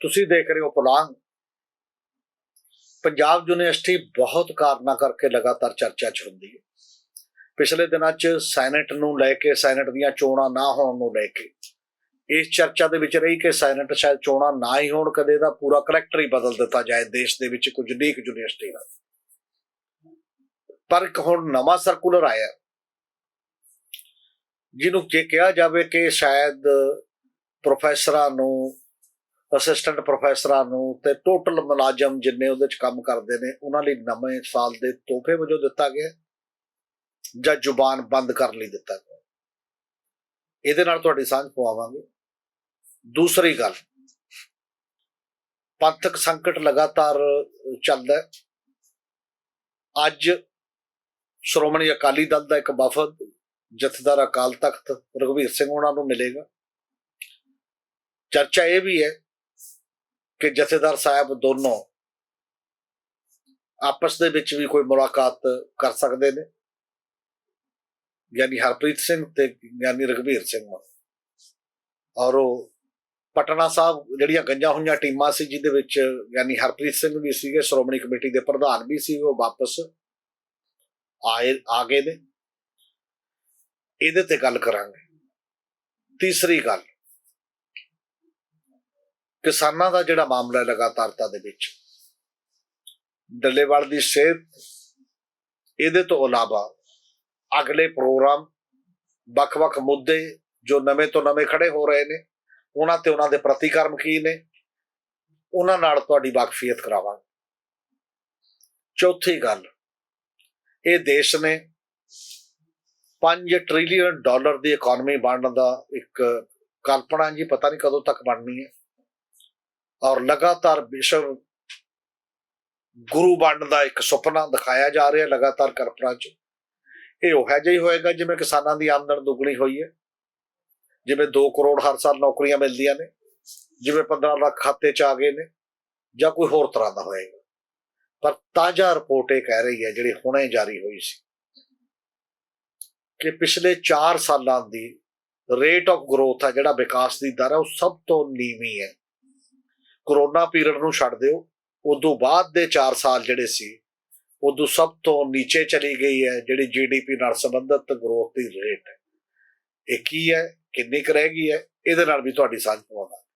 ਤੁਸੀਂ ਦੇਖ ਰਹੇ ਹੋ ਪੁਲਾਂਗ ਪੰਜਾਬ ਯੂਨੀਵਰਸਿਟੀ ਬਹੁਤ ਕਾਰਨਾਂ ਕਰਕੇ ਲਗਾਤਾਰ ਚਰਚਾ 'ਚ ਹੁੰਦੀ ਹੈ। ਪਿਛਲੇ ਦਿਨਾਂ 'ਚ ਸੈਨੇਟ ਨੂੰ ਲੈ ਕੇ, ਸੈਨੇਟ ਦੀਆਂ ਚੋਣਾਂ ਨਾ ਹੋਣ ਨੂੰ ਲੈ ਕੇ, ਇਸ ਚਰਚਾ ਦੇ ਵਿੱਚ ਰਹੀ ਕਿ ਸੈਨੇਟ ਸ਼ਾਇਦ ਚੋਣਾਂ ਨਾ ਹੀ ਹੋਣ, ਕਦੇ ਦਾ ਪੂਰਾ ਕਰੈਕਟਰ ਹੀ ਬਦਲ ਦਿੱਤਾ ਜਾਏ ਦੇਸ਼ ਦੇ ਵਿੱਚ ਕੁਝ ਲੀਕ ਯੂਨੀਵਰਸਿਟੀ ਦਾ ਪਰ ਇੱਕ ਹੁਣ ਨਵਾਂ ਸਰਕੂਲਰ ਆਇਆ। ਜਿਹਨੂੰ ਜੇ ਕਿਹਾ ਜਾਵੇ ਕਿ ਸ਼ਾਇਦ ਪ੍ਰੋਫੈਸਰਾਂ ਨੂੰ ਅਸਿਸਟੈਂਟ ਪ੍ਰੋਫੈਸਰਾਂ ਨੂੰ ਤੇ ਟੋਟਲ ਮੁਲਾਜ਼ਮ ਜਿੰਨੇ ਉਹਦੇ ਚ ਕੰਮ ਕਰਦੇ ਨੇ, ਉਹਨਾਂ ਲਈ ਨਵੇਂ ਸਾਲ ਦੇ ਤੋਹਫੇ ਵਜੋਂ ਦਿੱਤਾ ਗਿਆ ਜਾਂ ਜ਼ੁਬਾਨ ਬੰਦ ਕਰਨ ਲਈ ਦਿੱਤਾ ਗਿਆ ਇਹਦੇ ਨਾਲ ਤੁਹਾਡੀ ਸਾਂਝ ਪਵਾਵਾਂਗੇ। ਦੂਸਰੀ ਗੱਲ, ਪੰਥਕ ਸੰਕਟ ਲਗਾਤਾਰ ਚੱਲਦਾ ਅੱਜ ਸ਼੍ਰੋਮਣੀ ਅਕਾਲੀ ਦਲ ਦਾ ਇੱਕ ਵਫਦ, ਜਥੇਦਾਰ ਅਕਾਲ ਤਖਤ ਰਘਵੀਰ ਸਿੰਘ ਉਹਨਾਂ ਨੂੰ ਮਿਲੇਗਾ। ਚਰਚਾ ਇਹ ਵੀ ਹੈ ਕਿ ਜਥੇਦਾਰ ਸਾਹਿਬ ਦੋਨੋਂ ਆਪਸ ਦੇ ਵਿੱਚ ਵੀ ਕੋਈ ਮੁਲਾਕਾਤ ਕਰ ਸਕਦੇ ਨੇ। ਯਾਨੀ ਹਰਪ੍ਰੀਤ ਸਿੰਘ ਤੇ ਯਾਨੀ ਰਘਵੀਰ ਸਿੰਘ ਔਰ ਉਹ ਪਟਨਾ ਸਾਹਿਬ ਜਿਹੜੀਆਂ ਗੰਜਾ ਹੋਈਆਂ ਟੀਮਾਂ ਸੀ, ਜਿਹਦੇ ਵਿੱਚ ਯਾਨੀ ਹਰਪ੍ਰੀਤ ਸਿੰਘ ਵੀ ਸੀਗੇ, ਸ਼੍ਰੋਮਣੀ ਕਮੇਟੀ ਦੇ ਪ੍ਰਧਾਨ ਵੀ ਸੀ ਉਹ ਵਾਪਸ ਆਏ, ਆ ਗਏ ਨੇ। ਇਹਦੇ ਤੇ ਗੱਲ ਕਰਾਂਗੇ। ਤੀਸਰੀ ਗੱਲ ਕਿਸਾਨਾਂ ਦਾ ਜਿਹੜਾ ਮਾਮਲਾ ਲਗਾਤਾਰਤਾ ਦੇ ਵਿੱਚ। ਡੱਲੇਵਾਲ ਦੀ ਸਿਹਤ, ਇਹਦੇ ਤੋਂ ਇਲਾਵਾ ਅਗਲੇ ਪ੍ਰੋਗਰਾਮ, ਵੱਖ-ਵੱਖ ਮੁੱਦੇ ਜੋ ਨਵੇਂ ਤੋਂ ਨਵੇਂ ਖੜੇ ਹੋ ਰਹੇ ਨੇ, ਉਹਨਾਂ ਤੇ ਉਹਨਾਂ ਦੇ ਪ੍ਰਤੀਕਰਮ ਕੀ ਨੇ, ਉਹਨਾਂ ਨਾਲ ਤੁਹਾਡੀ ਵਾਕਫੀਅਤ ਕਰਾਵਾਂਗੇ। ਚੌਥੀ ਗੱਲ, ਇਹ ਦੇਸ਼ ਨੇ 5 ਟ੍ਰਿਲੀਅਨ ਡਾਲਰ ਦੀ ਇਕਨੋਮੀ ਬਣਨ ਦਾ ਇੱਕ ਕਲਪਨਾ ਜੀ, ਪਤਾ ਨਹੀਂ ਕਦੋਂ ਤੱਕ ਬਣਨੀ ਹੈ। ਔਰ ਲਗਾਤਾਰ ਵਿਸ਼ਵ ਗੁਰੂ ਬਣਨ ਦਾ ਇੱਕ ਸੁਪਨਾ ਦਿਖਾਇਆ ਜਾ ਰਿਹਾ ਲਗਾਤਾਰ ਕਲਪਨਾ 'ਚ। ਇਹ ਉਹ ਹੈ ਹੀ ਹੋਏਗਾ ਜਿਵੇਂ ਕਿਸਾਨਾਂ ਦੀ ਆਮਦਨ ਦੁੱਗਣੀ ਹੋਈ ਹੈ। ਜਿਵੇਂ 2 ਕਰੋੜ ਹਰ ਸਾਲ ਨੌਕਰੀਆਂ ਮਿਲਦੀਆਂ ਨੇ, ਜਿਵੇਂ 15 ਲੱਖ ਖਾਤੇ 'ਚ ਆ ਗਏ ਨੇ, ਜਾਂ ਕੋਈ ਹੋਰ ਤਰ੍ਹਾਂ ਦਾ ਹੋਏਗਾ। ਪਰ ਤਾਜ਼ਾ ਰਿਪੋਰਟ ਇਹ ਕਹਿ ਰਹੀ ਹੈ, ਜਿਹੜੀ ਹੁਣੇ ਜਾਰੀ ਹੋਈ ਸੀ, ਕਿ ਪਿਛਲੇ 4 ਸਾਲਾਂ ਦੀ ਰੇਟ ਆਫ ਗਰੋਥ ਹੈ ਜਿਹੜਾ ਵਿਕਾਸ ਦੀ ਦਰ ਹੈ ਉਹ ਸਭ ਤੋਂ ਨੀਵੀਂ ਹੈ। ਕਰੋਨਾ ਪੀਰੀਅਡ ਨੂੰ ਛੱਡ ਦਿਓ। ਉਦੋਂ ਬਾਅਦ ਦੇ 4 ਸਾਲ ਜਿਹੜੇ ਸੀ, ਉਦੋਂ ਸਭ ਤੋਂ ਨੀਚੇ ਚਲੀ ਗਈ ਹੈ ਜਿਹੜੀ ਜੀਡੀਪੀ ਨਾਲ ਸੰਬੰਧਿਤ ਗਰੋਥ ਦੀ ਰੇਟ ਹੈ। ਇਹ ਕੀ ਹੈ? ਕਿੰਨੀ ਕੁ ਰਹਿ ਗਈ ਹੈ? ਇਹਦੇ ਨਾਲ ਵੀ ਤੁਹਾਡੀ ਸਾਂਝ ਪਵਾਵਾਂਗੇ।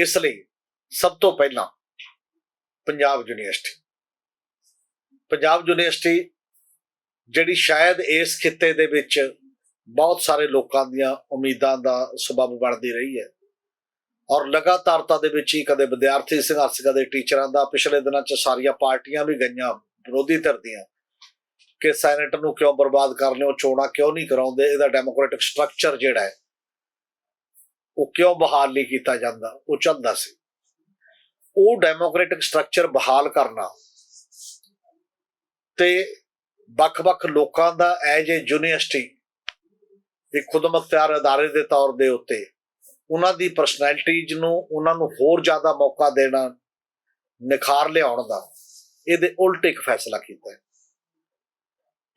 ਇਸ ਲਈ ਸਭ ਤੋਂ ਪਹਿਲਾਂ ਪੰਜਾਬ ਯੂਨੀਵਰਸਿਟੀ ਪੰਜਾਬ ਯੂਨੀਵਰਸਿਟੀ ਜਿਹੜੀ ਸ਼ਾਇਦ ਇਸ ਖਿੱਤੇ ਦੇ ਵਿੱਚ ਬਹੁਤ ਸਾਰੇ ਲੋਕਾਂ ਦੀਆਂ ਉਮੀਦਾਂ ਦਾ ਸਬਬ ਬਣਦੀ ਰਹੀ ਹੈ। ਔਰ ਲਗਾਤਾਰਤਾ ਦੇ ਵਿੱਚ ਹੀ ਕਦੇ ਵਿਦਿਆਰਥੀ ਸੰਘਰਸ਼, ਕਦੇ ਟੀਚਰਾਂ ਦਾ, ਪਿਛਲੇ ਦਿਨਾਂ 'ਚ ਸਾਰੀਆਂ ਪਾਰਟੀਆਂ ਵੀ ਗਈਆਂ ਵਿਰੋਧੀ ਧਿਰ ਦੀਆਂ ਕਿ ਸੈਨੇਟ ਨੂੰ ਕਿਉਂ ਬਰਬਾਦ ਕਰ ਲਿਓ ਚੋਣਾਂ ਕਿਉਂ ਨਹੀਂ ਕਰਾਉਂਦੇ, ਇਹਦਾ ਡੈਮੋਕ੍ਰੈਟਿਕ ਸਟਰਕਚਰ ਜਿਹੜਾ ਹੈ, ਉਹ ਕਿਉਂ ਬਹਾਲ ਨਹੀਂ ਕੀਤਾ ਜਾਂਦਾ, ਉਹ ਚੱਲਦਾ ਸੀ। ਉਹ ਡੈਮੋਕ੍ਰੈਟਿਕ ਸਟਰਕਚਰ ਬਹਾਲ ਕਰਨਾ ਤੇ ਵੱਖ-ਵੱਖ ਲੋਕਾਂ ਦਾ ਐਜ ਏ ਯੂਨੀਵਰਸਿਟੀ ਇੱਕ ਖੁਦਮੁਖਤਿਆਰ ਅਦਾਰੇ ਦੇ ਤੌਰ ਦੇ ਉੱਤੇ ਉਹਨਾਂ ਦੀ ਪਰਸਨੈਲਿਟੀਜ਼ ਨੂੰ ਉਹਨਾਂ ਨੂੰ ਹੋਰ ਜ਼ਿਆਦਾ ਮੌਕਾ ਦੇਣਾ, ਨਿਖਾਰ ਲਿਆਉਣ ਦਾ, ਇਹਦੇ ਉਲਟ ਇੱਕ ਫੈਸਲਾ ਕੀਤਾ ਹੈ।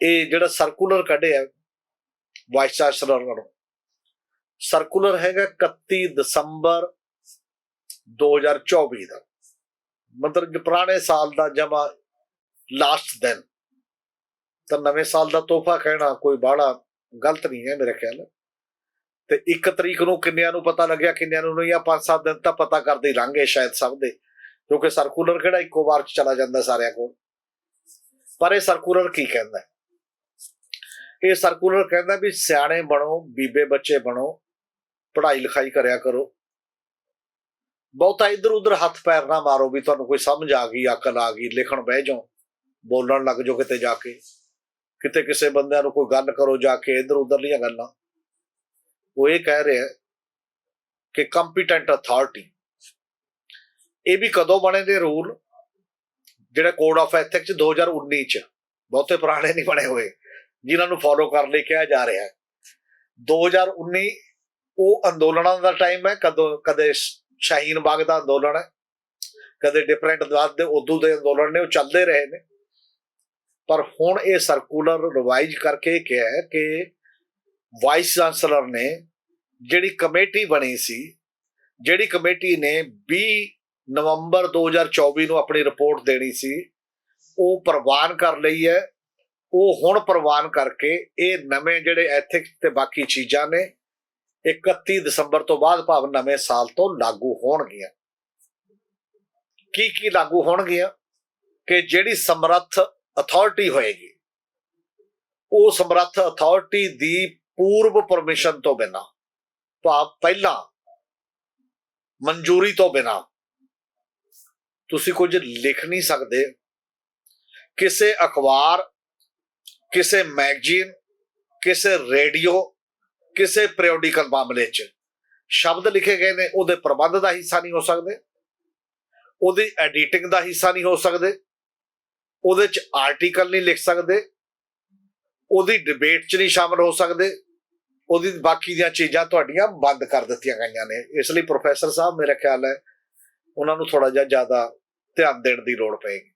ਇਹ ਜਿਹੜਾ ਸਰਕੂਲਰ ਕੱਢਿਆ ਵਾਈਸ ਚਾਂਸਲਰ ਵੱਲੋਂ ਸਰਕੂਲਰ ਹੈਗਾ 31 ਦਸੰਬਰ 2024 ਦਾ, ਮਤਲਬ ਕਿ ਪੁਰਾਣੇ ਸਾਲ ਦਾ ਜਮਾ ਲਾਸਟ ਦਿਨ। ਤਾਂ ਨਵੇਂ ਸਾਲ ਦਾ ਤੋਹਫਾ ਕਹਿਣਾ ਕੋਈ ਬਾਹਲਾ ਗਲਤ ਨਹੀਂ ਹੈ ਮੇਰੇ ਖਿਆਲ ਤੇ 1 ਤਰੀਕ ਨੂੰ ਕਿੰਨਿਆਂ ਨੂੰ ਪਤਾ ਲੱਗਿਆ, ਕਿੰਨਿਆਂ ਨੂੰ ਨਹੀਂ ਆ 5-7 ਦਿਨ ਤਾਂ ਪਤਾ ਕਰਦੇ ਹੀ ਲੰਘੇ ਸ਼ਾਇਦ ਸਭ ਦੇ, ਕਿਉਂਕਿ ਸਰਕੂਲਰ ਕਿਹੜਾ ਇੱਕੋ ਵਾਰ ਚ ਚਲਾ ਜਾਂਦਾ ਸਾਰਿਆਂ ਕੋਲ। ਪਰ ਇਹ ਸਰਕੂਲਰ ਕੀ ਕਹਿੰਦਾ? ਇਹ ਸਰਕੂਲਰ ਕਹਿੰਦਾ ਵੀ ਸਿਆਣੇ ਬਣੋ, ਬੀਬੇ ਬੱਚੇ ਬਣੋ, ਪੜ੍ਹਾਈ ਲਿਖਾਈ ਕਰਿਆ ਕਰੋ। ਬਹੁਤਾ ਇਧਰ ਉਧਰ ਹੱਥ ਪੈਰ ਨਾ ਮਾਰੋ ਵੀ ਤੁਹਾਨੂੰ ਕੋਈ ਸਮਝ ਆ ਗਈ, ਅਕਲ ਆ ਗਈ, ਲਿਖਣ ਬਹਿ ਜਾਓ, ਬੋਲਣ ਲੱਗ ਜਾਓ ਕਿਤੇ ਜਾ ਕੇ। ਕਿਤੇ ਕਿਸੇ ਬੰਦਿਆਂ ਨੂੰ ਕੋਈ ਗੱਲ ਕਰੋ ਜਾ ਕੇ ਇਧਰ ਉਧਰਲੀਆਂ ਗੱਲਾਂ। ਉਹ ਇਹ ਕਹਿ ਰਿਹਾ ਕਿ ਕੰਪੀਟੈਂਟ ਅਥਾਰਟੀ ਇਹ ਵੀ ਕਦੋਂ ਬਣੇ ਦੇ ਰੂਲ? ਜਿਹੜਾ ਕੋਡ ਆਫ ਐਥਿਕਸ 2019 ਚ, ਬਹੁਤੇ ਪੁਰਾਣੇ ਨਹੀਂ ਬਣੇ ਹੋਏ, ਜਿਨ੍ਹਾਂ ਨੂੰ ਫੋਲੋ ਕਰਨ ਲਈ ਕਿਹਾ ਜਾ ਰਿਹਾ ਹੈ। 2019 ਉਹ ਅੰਦੋਲਨਾਂ ਦਾ ਟਾਈਮ ਹੈ, ਕਦੋਂ, ਕਦੇ ਸ਼ਾਹੀਨ ਬਾਗ ਦਾ ਅੰਦੋਲਨ ਹੈ, ਕਦੇ ਡਿਫਰੈਂਟ ਦਾਤ ਦੇ ਉਦੋਂ ਦੇ ਅੰਦੋਲਨ ਨੇ, ਉਹ ਚੱਲਦੇ ਰਹੇ ਨੇ। ਪਰ ਹੁਣ ਇਹ ਸਰਕੂਲਰ ਰਿਵਾਈਜ਼ ਕਰਕੇ ਇਹ ਕਿਹਾ ਹੈ ਕਿ ਵਾਈਸ ਚਾਂਸਲਰ ਨੇ ਜਿਹੜੀ ਕਮੇਟੀ ਬਣੀ ਸੀ, ਜਿਹੜੀ ਕਮੇਟੀ ਨੇ 20 ਨਵੰਬਰ 2024 ਨੂੰ ਆਪਣੀ ਰਿਪੋਰਟ ਦੇਣੀ ਸੀ, ਉਹ ਪ੍ਰਵਾਨ ਕਰ ਲਈ ਹੈ। ਉਹ ਹੁਣ ਪ੍ਰਵਾਨ ਕਰਕੇ ਇਹ ਨਵੇਂ ਜਿਹੜੇ ਐਥਿਕਸ ਤੇ ਬਾਕੀ ਚੀਜ਼ਾਂ ਨੇ 31 ਦਸੰਬਰ ਤੋਂ ਬਾਅਦ ਭਾਵ ਨਵੇਂ ਸਾਲ ਤੋਂ ਲਾਗੂ ਹੋਣਗੀਆਂ। ਕੀ ਕੀ ਲਾਗੂ ਹੋਣਗੀਆਂ? ਕਿ ਜਿਹੜੀ ਸਮਰੱਥ ਅਥਾਰਟੀ ਹੋਏਗੀ, ਉਹ ਸਮਰੱਥ ਅਥਾਰਟੀ ਦੀ ਪੂਰਵ ਪਰਮਿਸ਼ਨ ਤੋਂ ਬਿਨਾ, ਭਾਵ ਪਹਿਲਾਂ ਮਨਜ਼ੂਰੀ ਤੋਂ ਬਿਨਾ। ਤੁਸੀਂ ਕੁਝ ਲਿਖ ਨਹੀਂ ਸਕਦੇ। ਕਿਸੇ ਅਖਬਾਰ, ਕਿਸੇ ਮੈਗਜ਼ੀਨ, ਕਿਸੇ ਰੇਡੀਓ, ਕਿਸੇ ਪੀਰੀਓਡੀਕਲ ਮਾਮਲੇ 'ਚ ਸ਼ਬਦ ਲਿਖੇ ਗਏ ਨੇ, ਉਹਦੇ ਪ੍ਰਬੰਧ ਦਾ ਹਿੱਸਾ ਨਹੀਂ ਹੋ ਸਕਦੇ। ਉਹਦੀ ਐਡੀਟਿੰਗ ਦਾ ਹਿੱਸਾ ਨਹੀਂ ਹੋ ਸਕਦੇ। ਉਹਦੇ 'ਚ ਆਰਟੀਕਲ ਨਹੀਂ ਲਿਖ ਸਕਦੇ। ਉਹਦੀ ਡਿਬੇਟ 'ਚ ਨਹੀਂ ਸ਼ਾਮਲ ਹੋ ਸਕਦੇ। ਉਹਦੀ ਬਾਕੀ ਦੀਆਂ ਚੀਜ਼ਾਂ ਤੁਹਾਡੀਆਂ ਬੰਦ ਕਰ ਦਿੱਤੀਆਂ ਗਈਆਂ ਨੇ। ਇਸ ਲਈ ਪ੍ਰੋਫੈਸਰ ਸਾਹਿਬ, ਮੇਰਾ ਖਿਆਲ ਹੈ ਉਹਨਾਂ ਨੂੰ ਥੋੜਾ ਜਿਹਾ ਜ਼ਿਆਦਾ ਧਿਆਨ ਦੇਣ ਦੀ ਲੋੜ ਪਏਗੀ।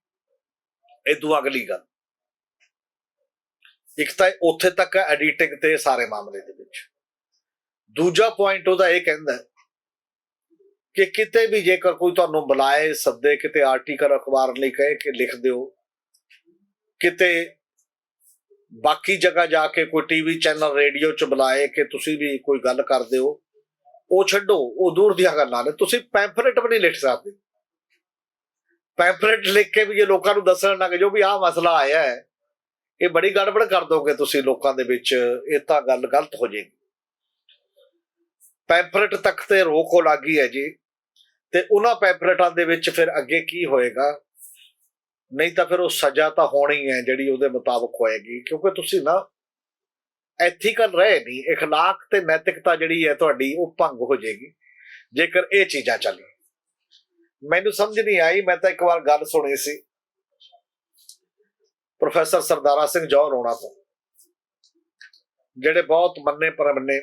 ਇਦੋਂ ਅਗਲੀ ਗੱਲ। ਇੱਕ ਤਾਂ ਉੱਥੇ ਤੱਕ ਐਡੀਟਿੰਗ ਤੇ ਸਾਰੇ ਮਾਮਲੇ ਦੇ ਵਿੱਚ। ਦੂਜਾ ਪੁਆਇੰਟ ਉਹਦਾ ਇਹ ਕਹਿੰਦਾ ਕਿ ਕਿਤੇ ਵੀ ਜੇਕਰ ਕੋਈ ਤੁਹਾਨੂੰ ਬੁਲਾਏ, ਸੱਦੇ, ਕਿਤੇ ਆਰਟੀਕਲ ਅਖਬਾਰ ਲਈ ਕਹੇ ਕਿ ਲਿਖ ਦਿਓ, ਕਿਤੇ ਬਾਕੀ ਜਗ੍ਹਾ ਜਾ ਕੇ ਕੋਈ ਟੀਵੀ ਚੈਨਲ ਰੇਡੀਓ ਚ ਬੁਲਾਏ ਕਿ ਤੁਸੀਂ ਵੀ ਕੋਈ ਗੱਲ ਕਰ ਦਿਓ ਉਹ ਛੱਡੋ, ਉਹ ਦੂਰ ਦੀਆਂ ਗੱਲਾਂ ਨੇ। ਤੁਸੀਂ ਪੈਂਫਲੇਟ ਵੀ ਨਹੀਂ ਲਿਖ ਸਕਦੇ। ਪੈਂਫਲੇਟ ਲਿਖ ਕੇ ਵੀ ਜੇ ਲੋਕਾਂ ਨੂੰ ਦੱਸਣ ਲੱਗ ਜਾਓ ਵੀ ਆਹ ਮਸਲਾ ਆਇਆ ਹੈ, ਇਹ ਬੜੀ ਗੜਬੜ ਕਰ ਦੋਗੇ ਤੁਸੀਂ ਲੋਕਾਂ ਦੇ ਵਿੱਚ, ਇਹ ਤਾਂ ਗੱਲ ਗਲਤ ਹੋ ਜਾਏਗੀ। ਪੈਂਫਲੇਟ ਤੱਕ ਤੇ ਰੋਕ ਹੋ ਲੱਗੀ ਹੈ ਜੀ। ਤੇ ਉਹਨਾਂ ਪੈਂਫਲੇਟਾਂ ਦੇ ਵਿੱਚ ਫਿਰ ਅੱਗੇ ਕੀ ਹੋਏਗਾ? ਨਹੀਂ ਤਾਂ ਫਿਰ ਉਹ ਸਜ਼ਾ ਤਾਂ ਹੋਣੀ ਹੈ ਜਿਹੜੀ ਉਹਦੇ ਮੁਤਾਬਕ ਹੋਏਗੀ ਕਿਉਂਕਿ ਤੁਸੀਂ ਨਾ ਐਥੀਕਲ ਰਹੇ ਨਹੀਂ اخلاق ਤੇ ਨੈਤਿਕਤਾ ਜਿਹੜੀ ਹੈ ਤੁਹਾਡੀ ਉਹ ਭੰਗ ਹੋ ਜਾਏਗੀ ਜੇਕਰ ਇਹ ਚੀਜ਼ਾਂ ਚੱਲੀ ਮੈਨੂੰ ਸਮਝ ਨਹੀਂ ਆਈ ਮੈਂ ਤਾਂ ਇੱਕ ਵਾਰ ਗੱਲ ਸੁਣੀ ਸੀ ਪ੍ਰੋਫੈਸਰ ਸਰਦਾਰਾ ਸਿੰਘ ਜੌਹਰ ਹੋਣਾ ਤੋਂ ਜਿਹੜੇ ਬਹੁਤ ਮੰਨੇ ਪਰਮੰਨੇ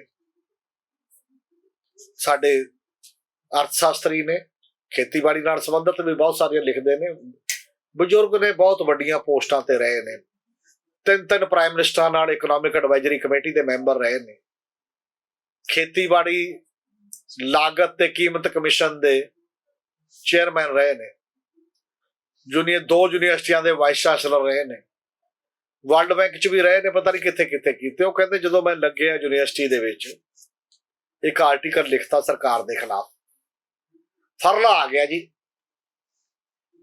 ਸਾਡੇ ਅਰਥ ਸ਼ਾਸਤਰੀ ਨੇ ਖੇਤੀਬਾੜੀ ਨਾਲ ਸੰਬੰਧਿਤ ਵੀ ਬਹੁਤ ਸਾਰੀਆਂ ਲਿਖਦੇ ਨੇ ਬਜ਼ੁਰਗ ਨੇ ਬਹੁਤ ਵੱਡੀਆਂ ਪੋਸਟਾਂ ਤੇ ਰਹੇ ਨੇ। ਤਿੰਨ ਤਿੰਨ ਪ੍ਰਾਈਮ ਮਿਨਿਸਟਰਾਂ ਨਾਲ ਇਕਨੋਮਿਕ ਐਡਵਾਈਜ਼ਰੀ ਕਮੇਟੀ ਦੇ ਮੈਂਬਰ ਰਹੇ ਨੇ। ਖੇਤੀਬਾੜੀ, ਲਾਗਤ ਤੇ ਕੀਮਤ ਕਮਿਸ਼ਨ ਦੇ ਚੇਅਰਮੈਨ ਰਹੇ ਨੇ। ਜੂਨੀਅਰ, ਦੋ ਯੂਨੀਵਰਸਿਟੀਆਂ ਦੇ ਵਾਈਸ ਚਾਂਸਲਰ ਰਹੇ ਨੇ। ਵਰਲਡ ਬੈਂਕ 'ਚ ਵੀ ਰਹੇ ਨੇ, ਪਤਾ ਨਹੀਂ ਕਿੱਥੇ ਕਿੱਥੇ ਕੀਤੇ। ਉਹ ਕਹਿੰਦੇ ਜਦੋਂ ਮੈਂ ਲੱਗਿਆ ਯੂਨੀਵਰਸਿਟੀ ਦੇ ਵਿੱਚ, ਇੱਕ ਆਰਟੀਕਲ ਲਿਖਤਾ ਸਰਕਾਰ ਦੇ ਖਿਲਾਫ। ਫਰਲਾ ਆ ਗਿਆ ਜੀ।